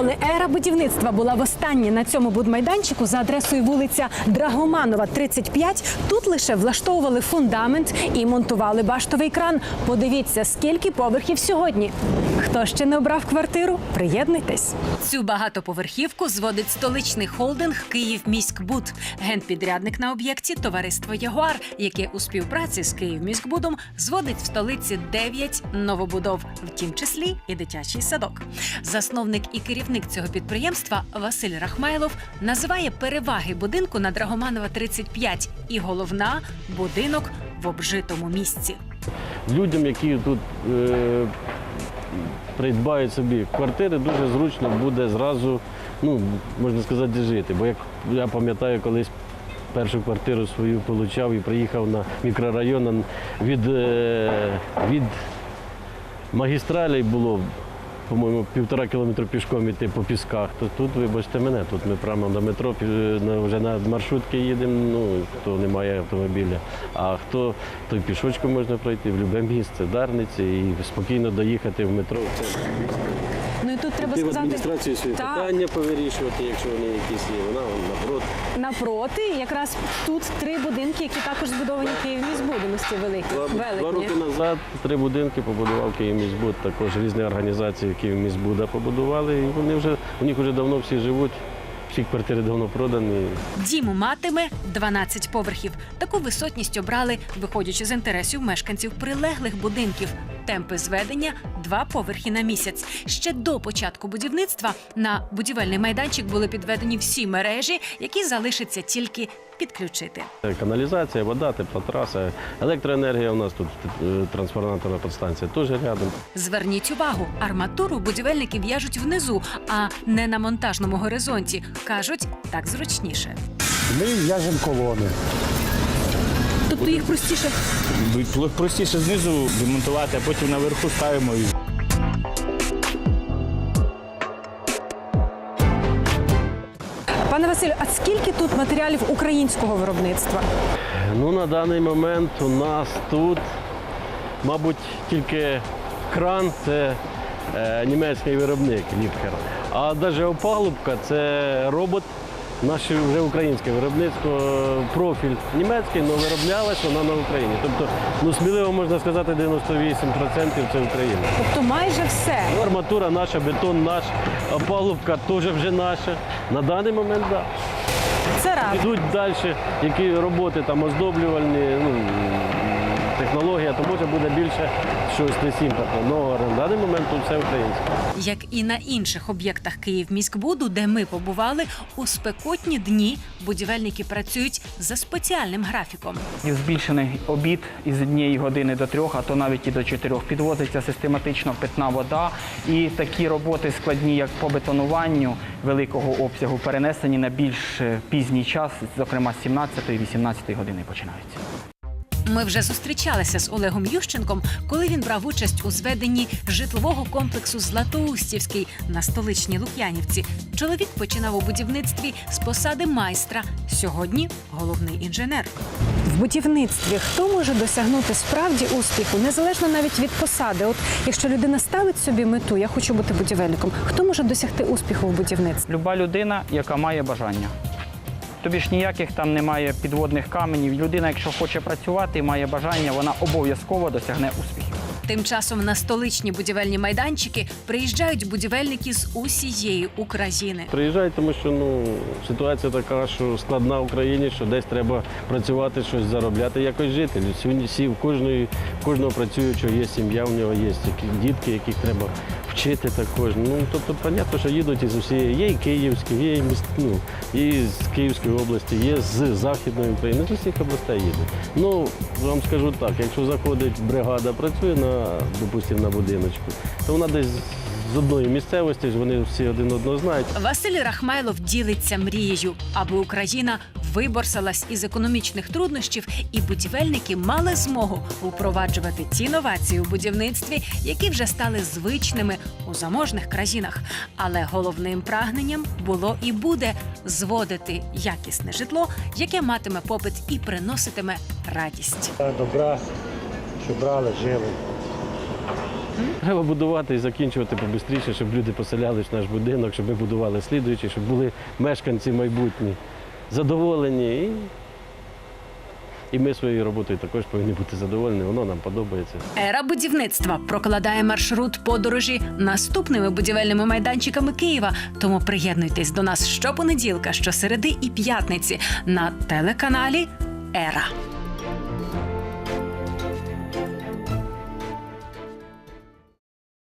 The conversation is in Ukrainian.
Коли ера будівництва була востаннє на цьому будмайданчику за адресою вулиця Драгоманова, 35, тут лише влаштовували фундамент і монтували баштовий кран. Подивіться, скільки поверхів сьогодні. Хто ще не обрав квартиру? Приєднуйтесь. Цю багатоповерхівку зводить столичний холдинг «Київміськбуд». Генпідрядник на об'єкті товариство Ягуар, яке у співпраці з «Київміськбудом» зводить в столиці 9 новобудов, в тім числі і дитячий садок. Засновник і керівник цього підприємства Василь Рахмайлов називає переваги будинку на Драгоманова 35 і головна будинок в обжитому місці. людям, які тут е, придбають собі квартири, дуже зручно буде зразу, ну, можна сказати, жити. Бо як я пам'ятаю, колись першу квартиру свою отримав і приїхав на мікрорайон від, е, від магістралей було. По-моєму, півтора кілометра пішком йти по пісках, то тут, вибачте мене, тут ми прямо на метро, вже на маршрутки їдемо, ну, хто не має автомобіля. А хто, то пішочку можна пройти в будь-яке місце, Дарниці, і спокійно доїхати в метро. Тут треба Ти в сказати адміністрацію свої Так. питання повирішувати, якщо вони якісь є. Вона вон, напроти. напроти. Якраз тут три будинки, які також збудовані Київміськбудом, великі, Два, два велетні. роки назад три будинки побудував Київміськбуд. Також різні організації Київміськбуда побудували. І вони вже у них вже давно всі живуть. Всі квартири давно продані. Дім матиме 12 поверхів. Таку висотність обрали, виходячи з інтересів мешканців прилеглих будинків. Темпи зведення два поверхи на місяць. Ще до початку будівництва на будівельний майданчик були підведені всі мережі, які залишиться тільки підключити. Каналізація, вода, теплотраса, електроенергія у нас тут е, трансформаторна підстанція теж рядом. Зверніть увагу, арматуру будівельники в'яжуть внизу, а не на монтажному горизонті. кажуть, так зручніше. Ми в'яжемо колони. Тобто їх простіше Простіше знизу демонтувати, а потім наверху ставимо. і Пане Василю, а скільки тут матеріалів українського виробництва? Ну, на даний момент у нас тут, мабуть, тільки кран це е, німецький виробник Ліпхер. А навіть опалубка це робот. Наше вже українське виробництво, профіль німецький, але вироблялась вона на Україні. Тобто, ну сміливо можна сказати, 98% це Україна. Тобто майже все. Арматура наша, бетон наш, опалубка теж вже наша. На даний момент так. Да. Це раз. Підуть далі, які роботи там оздоблювальні, ну, технологія, то може буде більше щось десь імпортне. Но на даний момент тут все українське. Як і на інших об'єктах Київміськбуду, де ми побували, у спекотні дні будівельники працюють за спеціальним графіком. І збільшений обід із однієї години до трьох, а то навіть і до чотирьох. Підвозиться систематично питна вода. І такі роботи складні, як по бетонуванню великого обсягу, перенесені на більш е, пізній час, зокрема з 17-18 години починаються. Ми вже зустрічалися з Олегом Ющенком, коли він брав участь у зведенні житлового комплексу Златоустівський на столичній Лук'янівці. Чоловік починав у будівництві з посади майстра. Сьогодні головний інженер. В будівництві хто може досягнути справді успіху, незалежно навіть від посади. От якщо людина ставить собі мету, я хочу бути будівельником, хто може досягти успіху в будівництві? Люба людина, яка має бажання. Тобі ж ніяких там немає підводних каменів. Людина, якщо хоче працювати має бажання, вона обов'язково досягне успіхів. Тим часом на столичні будівельні майданчики приїжджають будівельники з усієї України. Приїжджають, тому що ну, ситуація така, що складна в Україні, що десь треба працювати, щось заробляти, якось жити. Сьогодні всі в кожної, кожного працюючого є сім'я, в нього є які дітки, яких треба вчити також. Ну, тобто, понятно, що їдуть із усієї. Є і київські, є і, міст, ну, і з Київської області, є з Західної України, з усіх областей їдуть. Ну, вам скажу так, якщо заходить бригада, працює на, допустимо, на будиночку, то вона десь з одної місцевості, ж вони всі один одного знають. Василь Рахмайлов ділиться мрією, аби Україна виборсалась із економічних труднощів, і будівельники мали змогу впроваджувати ті новації у будівництві, які вже стали звичними у заможних країнах. Але головним прагненням було і буде зводити якісне житло, яке матиме попит і приноситиме радість. Добра, що брали, жили. Треба будувати і закінчувати побистріше, щоб люди поселялись в наш будинок, щоб ми будували слідуючий, щоб були мешканці майбутні задоволені. І, і ми своєю роботою також повинні бути задоволені, воно нам подобається. Ера будівництва прокладає маршрут подорожі наступними будівельними майданчиками Києва. Тому приєднуйтесь до нас щопонеділка, щосереди і п'ятниці на телеканалі Ера.